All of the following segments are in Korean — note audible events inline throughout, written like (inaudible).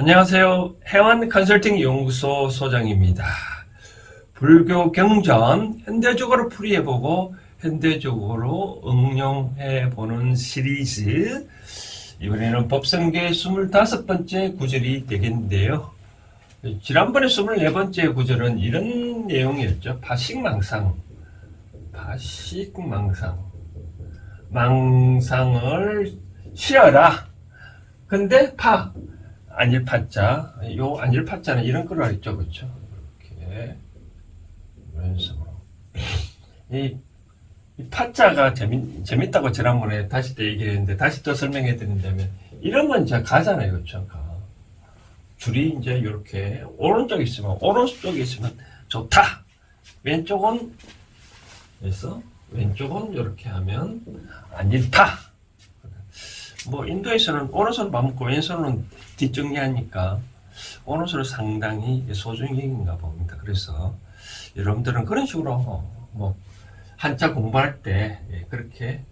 안녕하세요. 해완 컨설팅 연구소 소장입니다. 불교 경전 현대적으로 풀이해보고 현대적으로 응용해보는 시리즈. 이번에는 법성계 25번째 구절이 되겠는데요. 지난번에 24번째 구절은 이런 내용이었죠. 파식망상. 파식망상. 망상을 쉬어라. 근데 파. 안일 파자. 요 안일 파자는 이런 걸로 알죠. 그렇죠? 이렇게. 이런 식으로. 이, 이 파자가 재밌, 재밌다고 지난번에 다시 또 얘기했는데 다시 또 설명해 드린다면 이러면 이제 가잖아요. 그렇죠? 가. 줄이 이제 이렇게 오른쪽에 있으면 오른쪽에 있으면 좋다. 왼쪽은 그래서 왼쪽은 이렇게 하면 안 좋다. 뭐 인도에서는 오른손 맞먹고 왼손은 뒷정리하니까 오른손을 상당히 소중히 여긴가 봅니다. 그래서 여러분들은 그런 식으로 뭐 한자 공부할 때 예, 그렇게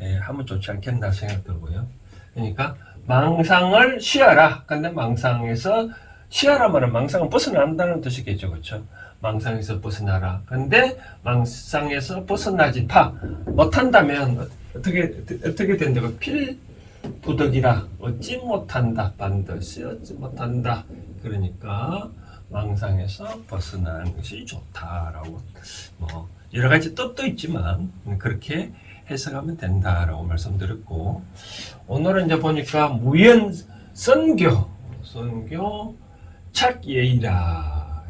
예, 하면 좋지 않겠나 생각 들고요. 그러니까 망상을 쉬어라. 근데 망상에서 쉬어라 말은 망상은 벗어난다는 뜻이겠죠. 그렇죠? 망상에서 벗어나라. 근데 망상에서 벗어나지 파. 못한다면 어떻게, 어떻게 된다고 필 부덕이라 얻지 못한다. 반드시 얻지 못한다. 그러니까 망상에서 벗어나는 것이 좋다라고 뭐 여러 가지 뜻도 있지만 그렇게 해석하면 된다라고 말씀드렸고 오늘은 이제 보니까 무연 선교 선교 착예의라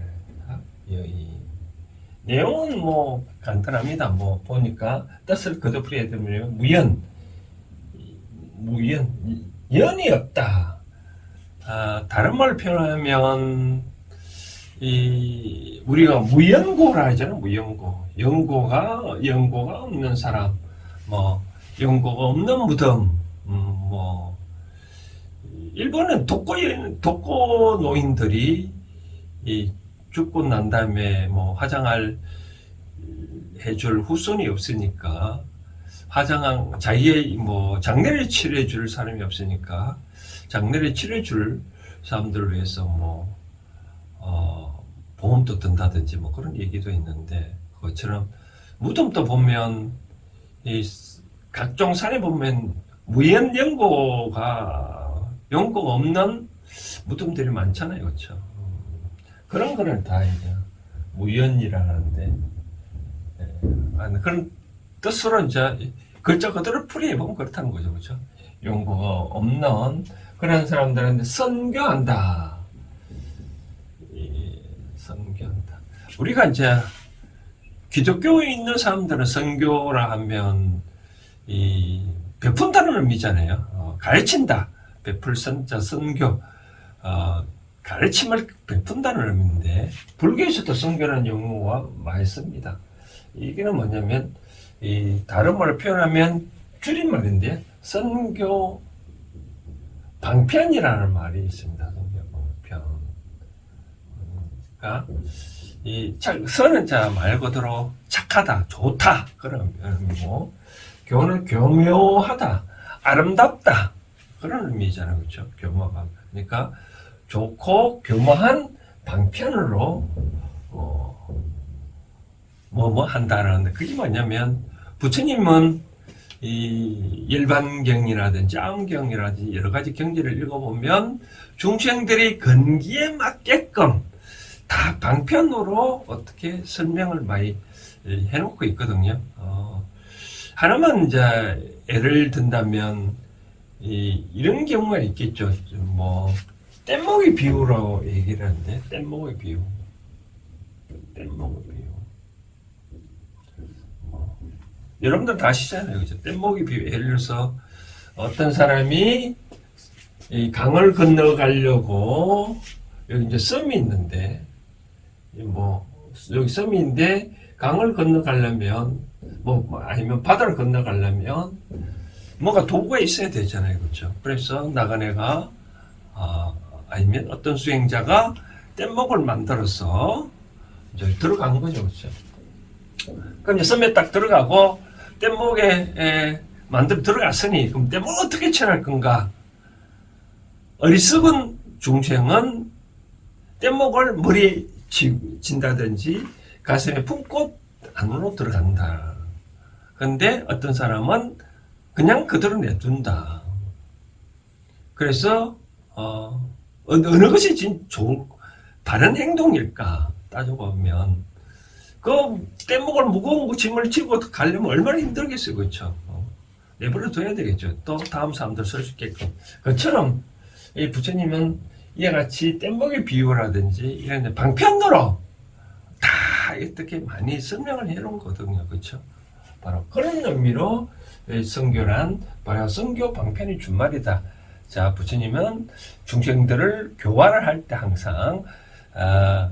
예의 내용은 뭐 간단합니다. 뭐 보니까 뜻을 거듭해 드리면 무연 무연 연이 없다. 아, 다른 말로 표현하면 이 우리가 무연고라 하잖아요. 무연고. 연고가 연고가 없는 사람, 뭐 연고가 없는 무덤, 음, 뭐 일본은 독거 독거 노인들이 이 죽고 난 다음에 뭐 화장할 해줄 후손이 없으니까 화장한 자기의 뭐 장례를 치료해 줄 사람이 없으니까 장례를 치료해 줄 사람들을 위해서 뭐 어, 보험도 든다든지 뭐 그런 얘기도 있는데 그것처럼 무덤도 보면 이 각종 산에 보면 무연 연고가 연고가 없는 무덤들이 많잖아요, 그렇죠? 그런 거는 다 이제 무연이라는데 예, 아, 그런 뜻으로 이제 글자 그대로 풀이해 보면 그렇다는 거죠, 그렇죠? 연고가 없는 그런 사람들한테 선교한다. 이, 선교한다. 우리가 이제 기독교에 있는 사람들은 선교라 하면 이 베푼다는 의미잖아요. 어, 가르친다. 베풀 선자 선교. 어, 가르침을 베푼다는 의미인데 불교에서도 선교라는 용어가 많이 씁니다. 이게는 뭐냐면 이 다른 말로 표현하면 줄임말인데 선교 방편이라는 말이 있습니다. 선교 방편. 그러니까 이 착, 선은 자말 그대로 착하다, 좋다 그런 의미고 교는 교묘하다, 아름답다 그런 의미잖아요, 그렇죠? 교묘한 그러니까 좋고 교묘한 방편으로 어, 뭐뭐 한다라는데 그게 뭐냐면 부처님은 이 일반경이라든지 암경이라든지 여러 가지 경지를 읽어보면 중생들이 건기에 맞게끔 다 방편으로 어떻게 설명을 많이 해놓고 있거든요. 어, 하나만 이제 예를 든다면 이, 이런 경우가 있겠죠. 뭐 뗏목의 비유라고 얘기를 하는데 뗏목의 비유, 뗏목의 비유. 뭐, 여러분들 다 아시잖아요, 그죠? 뗏목의 비유. 예를 들어서 어떤 사람이 이 강을 건너가려고 여기 이제 섬이 있는데 뭐 여기 섬인데 강을 건너가려면 뭐 아니면 바다를 건너가려면 뭐가 도구가 있어야 되잖아요, 그렇죠? 그래서 나가네가 아, 아니면 어떤 수행자가 뗏목을 만들어서 이제 들어간 거죠, 그렇죠? 그럼 이제 섬에 딱 들어가고 뗏목에 에, 만들어 들어갔으니 그럼 뗏목 어떻게 처리할 건가? 어리석은 중생은 뗏목을 머리에 쥐- 진다든지 가슴에 품고 안으로 들어간다. 근데 어떤 사람은 그냥 그대로 내둔다. 그래서 어, 어느 것이 진 좋은 바른 행동일까 따져보면 그 뗏목을 무거운 거 짐을 지고 가려면 얼마나 힘들겠어요, 그렇죠? 어, 내버려 둬야 되겠죠. 또 다음 사람들 쓸 수 있게끔. 그처럼 이 부처님은 이와 같이 뗏목의 비유라든지 이런 방편으로 다 어떻게 많이 설명을 해놓은 거거든요, 그렇죠? 바로 그런 의미로 이 성교란 바로 성교 방편이 준말이다. 자, 부처님은 중생들을 교화를 할 때 항상 아,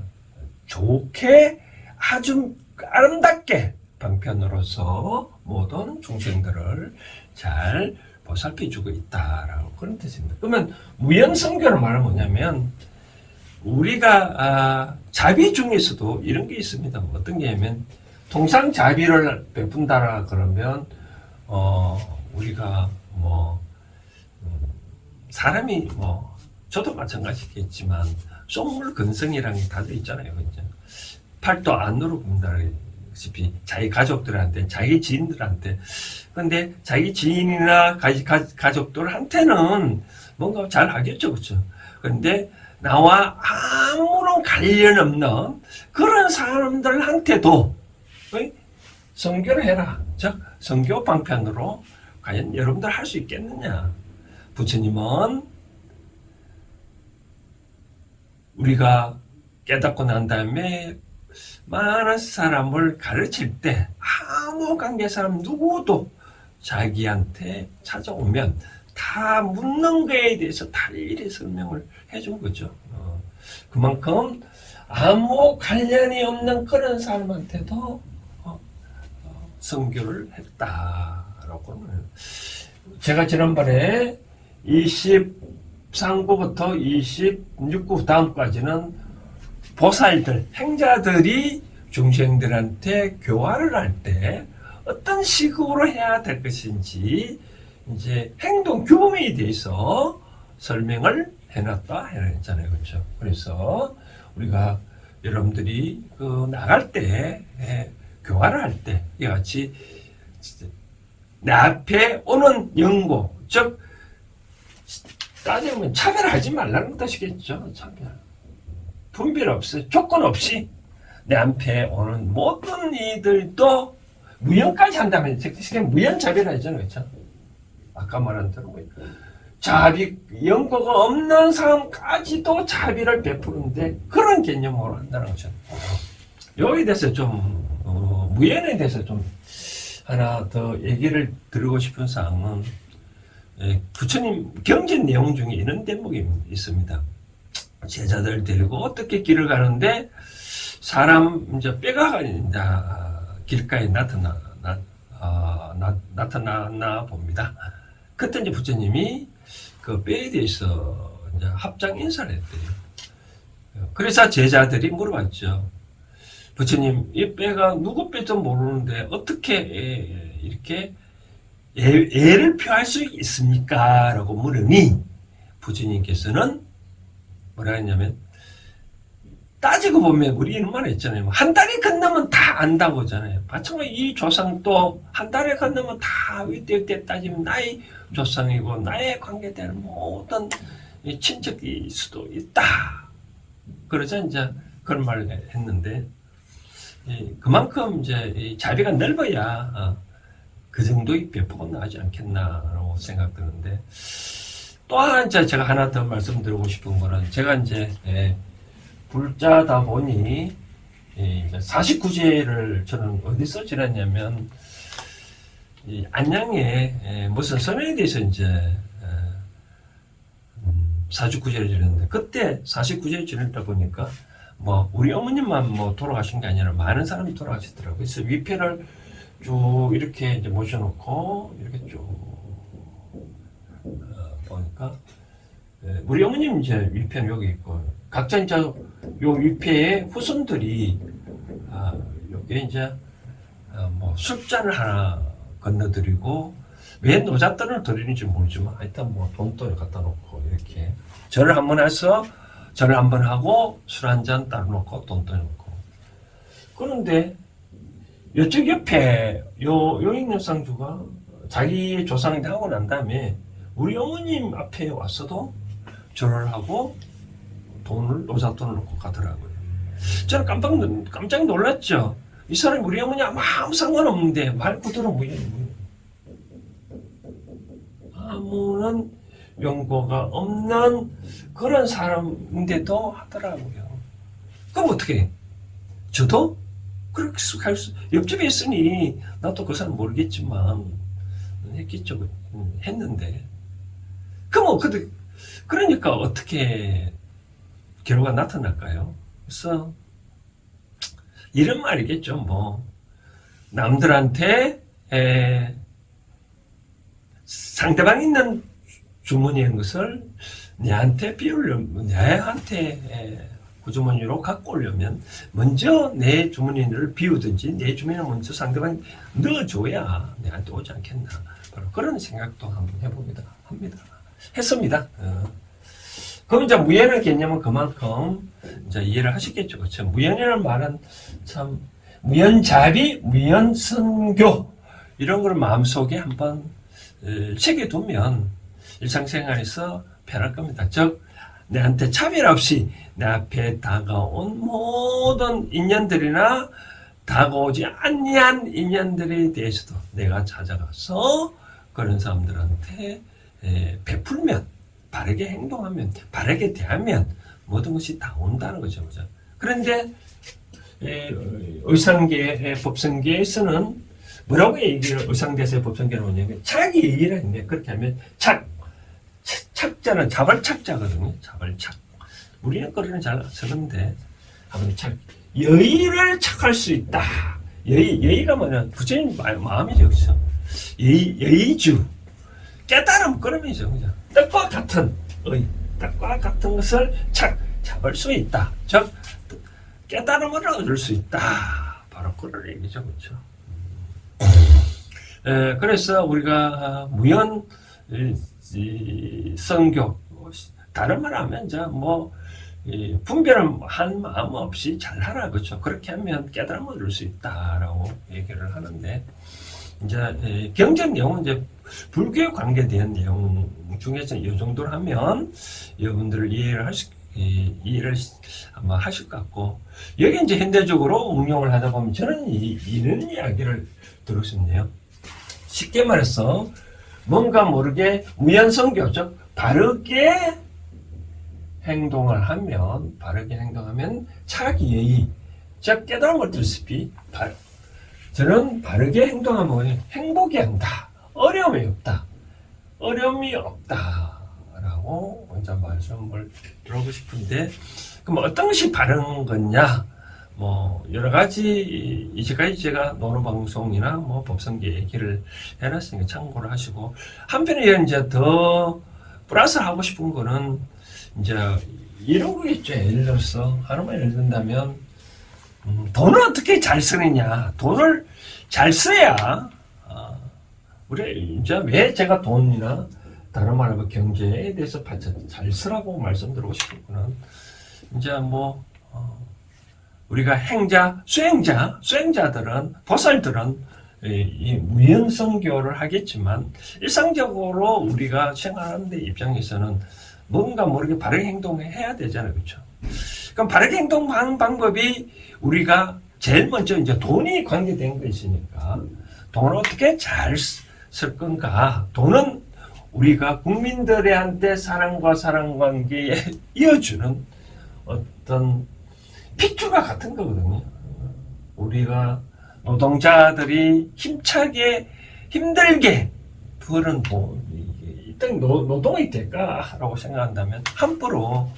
좋게 아주 아름답게 방편으로서 모든 중생들을 잘 보살펴주고 있다라고 그런 뜻입니다. 그러면 무연성교는 말은 뭐냐면 우리가 아, 자비 중에서도 이런 게 있습니다. 뭐 어떤 게냐면 통상 자비를 베푼다라 그러면 어, 우리가 뭐 음, 사람이 뭐 저도 마찬가지겠지만 속물 근성이라는 게 다들 있잖아요. 그죠? 팔도 안으로 본다시피 자기 가족들한테, 자기 지인들한테. 근데 자기 지인이나 가, 가, 가족들한테는 뭔가 잘 하겠죠. 그죠? 근데 나와 아무런 관련 없는 그런 사람들한테도? 성교를 해라. 즉, 성교 방편으로 과연 여러분들 할 수 있겠느냐? 부처님은 우리가 깨닫고 난 다음에 많은 사람을 가르칠 때 아무 관계 사람 누구도 자기한테 찾아오면 다 묻는 거에 대해서 다 일일이 설명을 해준 거죠. 어, 그만큼 아무 관련이 없는 그런 사람한테도 어, 어, 선교를 했다라고 제가 지난번에 23구부터 26구 다음까지는 보살들, 행자들이 중생들한테 교화를 할 때 어떤 식으로 해야 될 것인지 이제 행동 규범에 대해서 설명을 해놨다 해놨잖아요. 그렇죠? 그래서 우리가 여러분들이 그 나갈 때 예, 교화를 할 때 이와 같이 내 앞에 오는 연고 즉 따지면 차별하지 말라는 뜻이겠죠. 차별. 분별 없이 조건 없이 내 앞에 오는 모든 이들도 무연까지 한다면 즉시 무연자비라 잖아요 그렇죠? 아까 말한 대로 뭐 자비 연고가 없는 사람까지도 자비를 베푸는데 그런 개념으로 한다는 거죠. 여기에 대해서 좀 어, 무연에 대해서 좀 하나 더 얘기를 드리고 싶은 사항은 예, 부처님 경전 내용 중에 이런 대목이 있습니다. 제자들 데리고 어떻게 길을 가는데 사람 이제 뼈가 이제 길가에 나타나 나, 어, 나, 나타나나 봅니다. 그때 이제 부처님이 그 뼈에 대해서 이제 합장 인사를 했대요. 그래서 제자들이 물어봤죠. 부처님, 이 뼈가 누구 뼈도 모르는데 어떻게 이렇게 애, 애를 표할 수 있습니까? 라고 물으니 부처님께서는 뭐라 했냐면 따지고 보면 우리 이런 말 했잖아요. 한 달이 건너면 다 안다고 하잖아요. 마찬가지 이 조상도 한 달에 건너면 다 위때위때 따지면 나의 조상이고 나의 관계되는 모든 친척일 수도 있다. 그러자 이제 그런 말을 했는데 그만큼 이제 자비가 넓어야 어, 그 정도의 배포가 나지 않겠나라고 생각드는데 또한 이제 제가 하나 더 말씀드리고 싶은 거는 제가 이제 예, 불자다 보니 예, 이제 49제를 저는 어디서 지냈냐면 이 안양에 예, 무슨 선에 대해서 이제 예, 음, 49제를 지냈는데 그때 49제를 지냈다 보니까 뭐 우리 어머님만 뭐 돌아가신 게 아니라 많은 사람이 돌아가시더라고요. 그래서 위패를 쭉 이렇게 이제 모셔놓고 이렇게 쭉 어, 보니까 예, 우리 어머님 이제 위패는 여기 있고 각자 이제 요 위패의 후손들이 아, 요게 이제 어, 뭐 술잔을 하나 건너드리고 왜 노잣돈을 드리는지 모르지만 하여튼 뭐 돈돈을 갖다 놓고 이렇게 절을 한 번 해서 절을 한 번 하고 술 한 잔 따로 놓고 돈돈 놓고. 그런데 이쪽 옆에 요, 요 있는 상주가 자기 조상이 하고 난 다음에 우리 어머님 앞에 왔어도 절을 하고 돈을 노잣돈을 놓고 가더라고요. 저는 놀- 깜짝 놀랐죠. 이 사람이 우리 어머니 아무 상관없는데 말 그대로 무예 아무런 연고가 없는 그런 사람인데도 하더라고요. 그럼 어떻게? 해? 저도 그렇게 할 수, 옆집에 있으니 나도 그 사람 모르겠지만 했겠죠. 음, 했는데. 그럼 근데 그러니까 어떻게 결과가 나타날까요? 그래서 이런 말이겠죠. 뭐 남들한테 에, 상대방 있는 주머니에 있는 것을 내한테 비우려면 내한테 에, 그 주머니로 갖고 오려면 먼저 내 주머니를 비우든지 내 주머니를 먼저 상대방이 넣어줘야 내한테 오지 않겠나 바로 그런 생각도 한번 해봅니다 합니다 했습니다. 어. 그럼 이제 무연의 개념은 그만큼 이제 이해를 하시겠죠. 그렇죠? 무연이라는 말은 참 무연자비 무연선교 이런 걸 마음속에 한번 어, 새겨두면 일상생활에서 편할 겁니다. 즉 내한테 차별 없이 내 앞에 다가온 모든 인연들이나 다가오지 아니한 인연들에 대해서도 내가 찾아가서 그런 사람들한테 에, 베풀면 바르게 행동하면 바르게 대하면 모든 것이 다 온다는 거죠. 그죠? 그런데 에, 의상계, 법성계에서는 뭐라고 얘기를 의상대에서 법성계는 뭐냐면 자기 얘기를 했는데 그렇게 하면 착 착- 착 자는 자발착자거든요. 자발착. 우리는 거리는 잘 쓰는데 한번 착 여의를 착할 수 있다. 여의 여의가 뭐냐 부처님 마- 마음이죠, 그렇죠? 여의 여의주 깨달음 그러면이죠, 그죠? 떡과 같은 의, 떡과 같은 것을 착 잡을 수 있다. 즉 깨달음을 얻을 수 있다. 바로 그런 얘기죠, 그렇죠? 에, 그래서 우리가 무연 이, 이 성교 다른 말 하면 뭐 이, 분별을 한 마음 없이 잘 하라 그렇죠 그렇게 하면 깨달음을 얻을 수 있다라고 얘기를 하는데 이제 이, 경전 내용은 이제 불교에 관계된 내용 중에서 이 정도로 하면 여러분들 이해를 이, 이해를 아마 하실 것 같고 여기 이제 현대적으로 응용을 하다 보면 저는 이, 이런 이야기를 들고 싶네요. 쉽게 말해서 뭔가 모르게 무연성교적 바르게 행동을 하면 바르게 행동하면 차기의 즉 깨달음을 얻을수피 저는 바르게 행동하면 행복이 한다. 어려움이 없다. 어려움이 없다 라고 먼저 말씀을 드리고 싶은데 그럼 어떤 것이 바른 거냐? 뭐 여러 가지 이제까지 제가 노는 방송이나 뭐 법성계 얘기를 해놨으니까 참고를 하시고 한편에 이제 더 플러스 하고 싶은 거는 이제 이런 거겠죠. 예를 들어서 하나만 예를 든다면 음, 돈을 어떻게 잘 쓰느냐. 돈을 잘 써야 아, 우리 이제 왜 제가 돈이나 다른 말하면 경제에 대해서 잘 쓰라고 말씀드리고 싶은 거는 이제 뭐 어, 우리가 행자, 수행자, 수행자들은 보살들은 이, 이 무형성교를 하겠지만 일상적으로 우리가 생활하는 데 입장에서는 뭔가 모르게 바르게 행동을 해야 되잖아요, 그렇죠? 그럼 바르게 행동하는 방법이 우리가 제일 먼저 이제 돈이 관계된 거 있으니까 돈을 어떻게 잘 쓸 건가? 돈은 우리가 국민들한테 사랑과 사랑 관계에 (laughs) 이어주는 어떤 핏줄과 같은 거거든요. 우리가 노동자들이 힘차게 힘들게 버는 돈 일단 노, 노동이 될까라고 생각한다면 함부로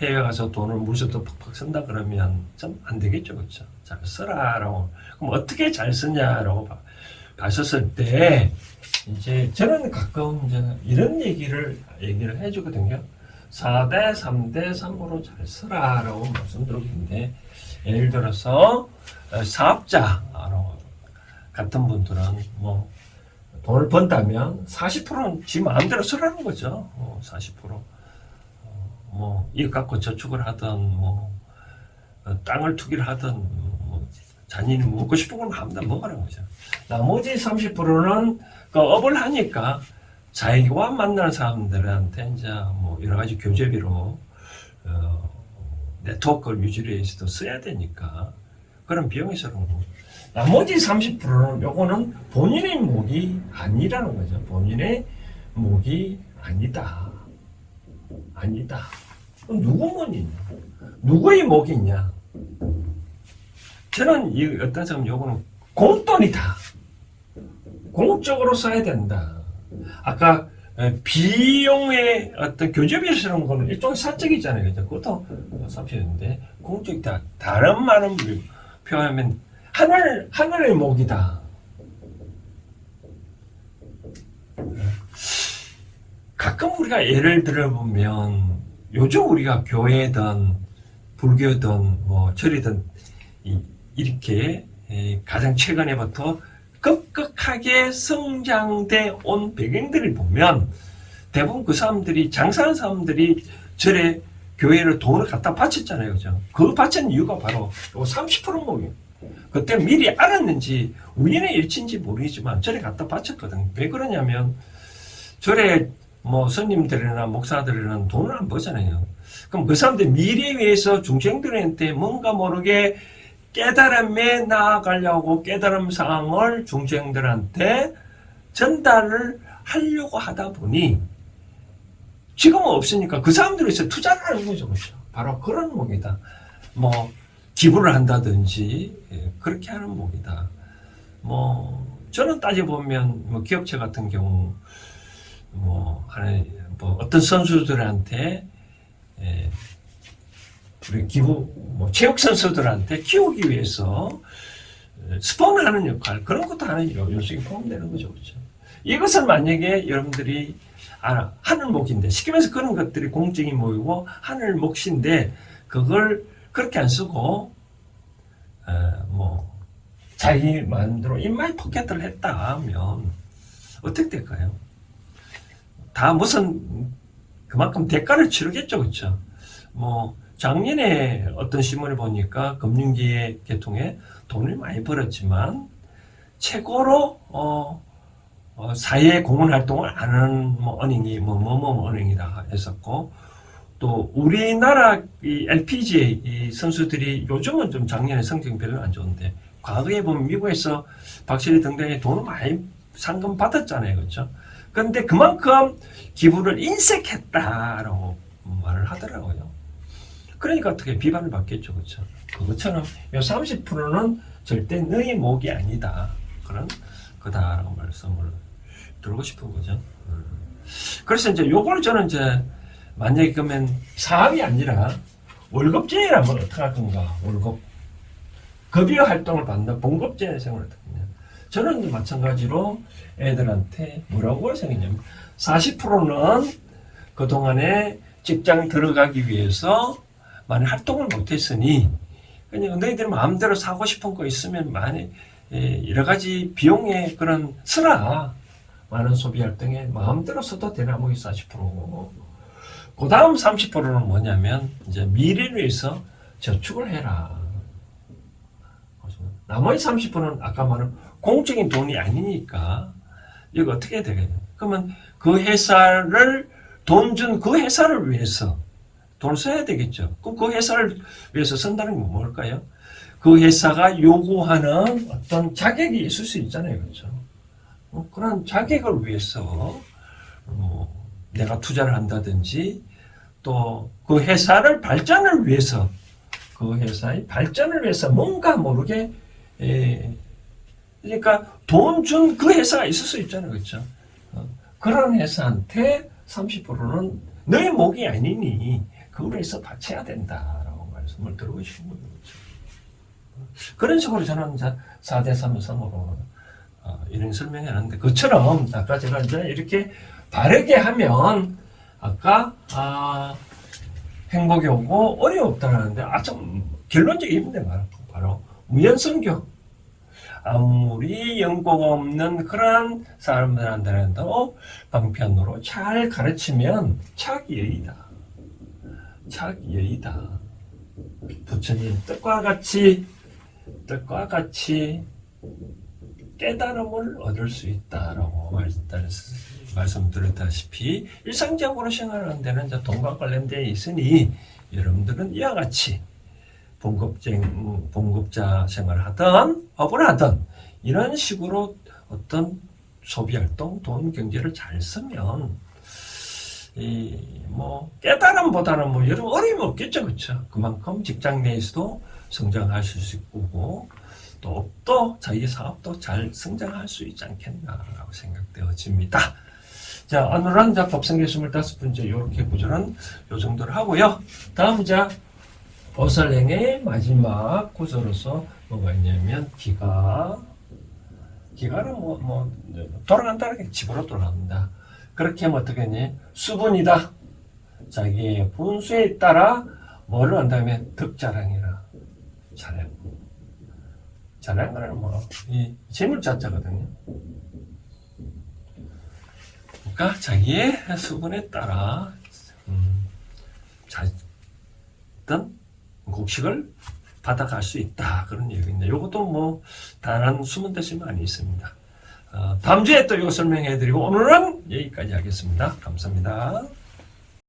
해외 가서 돈을 물서도 팍팍 쓴다 그러면 좀 안 되겠죠, 그렇죠? 잘 써라라고 그럼 어떻게 잘 쓰냐라고 가셨을 때 이제 저는 가끔 이제 이런 얘기를 얘기를 해주거든요. 4대 3대 3으로 잘 쓰라라고 말씀드리고 있는데 예를 들어서 사업자 같은 분들은 뭐 돈을 번다면 40%는 지 마음대로 쓰라는 거죠. 어, 40%. 어, 뭐, 이거 갖고 저축을 하든, 뭐, 어, 땅을 투기를 하든, 뭐, 자신이 먹고 싶은 걸 마음대로 먹으라는 거죠. 나머지 30%는 그 업을 하니까 자기와 만나는 사람들한테 이제 뭐 여러 가지 교재비로 어, 네트워크를 유지를 위해서도 써야 되니까 그런 비용이 쓰는 거고 나머지 30%는 요거는 본인의 목이 아니라는 거죠. 본인의 목이 아니다. 아니다. 누구 목이냐? 누구의 목이 냐? 저는 이 어떤 사람 요거는 공돈이다. 공적으로 써야 된다. 아까 에, 비용의 어떤 교재비를 쓰는 거는 일종의 사적이잖아요. 그것도 사표인데 공적이다. 다른 말은 표현하면 하늘 하늘의 목이다. 가끔 우리가 예를 들어보면 요즘 우리가 교회든 불교든 뭐 절이든 이- 이렇게 에, 가장 최근에부터 급격하게 성장돼 온 배경들을 보면 대부분 그 사람들이 장사하는 사람들이 절에 교회를 돈을 갖다 바쳤잖아요. 그죠? 그 바친 이유가 바로 요30% 목이에요. 그때 미리 알았는지 우연의 일치인지 모르겠지만 절에 갖다 바쳤거든. 왜 그러냐면 절에 뭐 스님들이나 목사들이는 돈을 안 버잖아요. 그럼 그 사람들 미래에 위해서 중생들한테 뭔가 모르게 깨달음에 나아가려고 깨달음 사항을 중생들한테 전달을 하려고 하다 보니 지금은 없으니까 그 사람들이 이제 투자를 하는 거죠. 그렇죠? 바로 그런 목이다. 뭐 기부를 한다든지 예, 그렇게 하는 목이다. 뭐 저는 따져보면 뭐 기업체 같은 경우 뭐 하는 뭐 어떤 선수들한테 예, 우리 기부 뭐 체육 선수들한테 키우기 위해서 에, 스폰하는 역할 그런 것도 하는 요- 요소에 포함되는 거죠, 그렇죠? 이것을 만약에 여러분들이 알아 하늘 목인데 말해서 그런 것들이 공적인 목이고 하늘 몫인데 그걸 그렇게 안 쓰고 에, 뭐 자기 마음대로 인마이 포켓을 했다 하면 어떻게 될까요? 다 무슨 그만큼 대가를 치르겠죠, 그렇죠? 뭐 작년에 어떤 신문을 보니까 금융기획 계통에 돈을 많이 벌었지만 최고로 어, 어, 사회 공헌 활동을 안 하는 뭐 은행이 뭐뭐뭐 은행이다 했었고 또 우리나라 이 LPG 이 선수들이 요즘은 좀 작년에 성적이 별로 안 좋은데 과거에 보면 미국에서 박실리 등등의 돈을 많이 상금 받았잖아요, 그렇죠? 그런데 그만큼 기부를 인색했다라고 말을 하더라고요. 그러니까 어떻게 비판을 받겠죠, 그렇죠? 그것처럼 이 30%는 절대 너의 목이 아니다. 그런 거다라고 말씀을 드리고 싶은 거죠. 음. 그래서 이제 요걸 저는 이제 만약에 그러면 사업이 아니라 월급제라면 어떻게 할 건가? 월급 급여 활동을 받는 봉급제 생활을 어떻게? 저는 마찬가지로 애들한테 뭐라고 생겼냐면 40%는 그동안에 직장 들어가기 위해서 많이 활동을 못했으니 그냥 너희들 마음대로 사고 싶은 거 있으면 많이 예, 여러 가지 비용에 그런 쓰라. 많은 소비 활동에 마음대로 써도 되나 뭐 40%고 그 다음 30%는 뭐냐면 이제 미래를 위해서 저축을 해라. 나머지 30%는 아까 말한 공적인 돈이 아니니까 이거 어떻게 되겠냐 그러면 그 회사를 돈 준 그 회사를 위해서 돈을 써야 되겠죠. 그럼 그 회사를 위해서 쓴다는 건 뭘까요? 그 회사가 요구하는 어떤 자격이 있을 수 있잖아요. 그렇죠? 어, 그런 자격을 위해서 뭐 내가 투자를 한다든지 또 그 회사를 발전을 위해서 그 회사의 발전을 위해서 뭔가 모르게 에, 그러니까 돈 준 그 회사가 있을 수 있잖아요. 그렇죠? 어, 그런 회사한테 30%는 너의 목이 아니니 그걸 해서 바쳐야 된다라고 말씀을 드리고 싶은 거죠. 그런 식으로 저는 이제 4대 3의 3으로 어, 이런 설명했는데 그처럼 아까 제가 이제 이렇게 바르게 하면 아까 아, 행복이 오고 어려웠다는데 아주 결론적인 문제 바로 바로 무연성교 아무리 연고가 없는 그런 사람들한테도 방편으로 잘 가르치면 착예의다. 착예의다. 부처님 뜻과 같이 뜻과 같이 깨달음을 얻을 수 있다라고 말- 말씀드렸다시피 일상적으로 생활하는 데는 돈과 관련되어 있으니 여러분들은 이와 같이 봉급쟁 봉급자 생활을 하든 업을 하든 이런 식으로 어떤 소비 활동, 돈 경제를 잘 쓰면 이 뭐 깨달음보다는 뭐 여러 어려움이 없겠죠, 그렇죠? 그만큼 직장 내에서도 성장할 수 있고 또 업도 자기 사업도 잘 성장할 수 있지 않겠나라고 생각되어집니다. 자, 오늘은 자 법성계 25번째 이렇게 구조는 요 정도로 하고요. 다음 자 보살행의 마지막 구조로서 뭐가 있냐면 기가 기가는 뭐, 뭐 돌아간다는 게 집으로 돌아간다. 그렇게 하면 어떻게 하니? 수분이다. 자기의 분수에 따라 뭐를 한다면 득자랑이라 자랑. 자랑은 뭐, 이 재물 자자거든요. 그러니까 자기의 수분에 따라, 음, 자, 어떤 곡식을 받아갈 수 있다. 그런 얘기인데, 요것도 뭐, 다른 숨은 뜻이 많이 있습니다. 어, 다음 주에 또 이거 설명해 드리고, 오늘은 여기까지 하겠습니다. 감사합니다.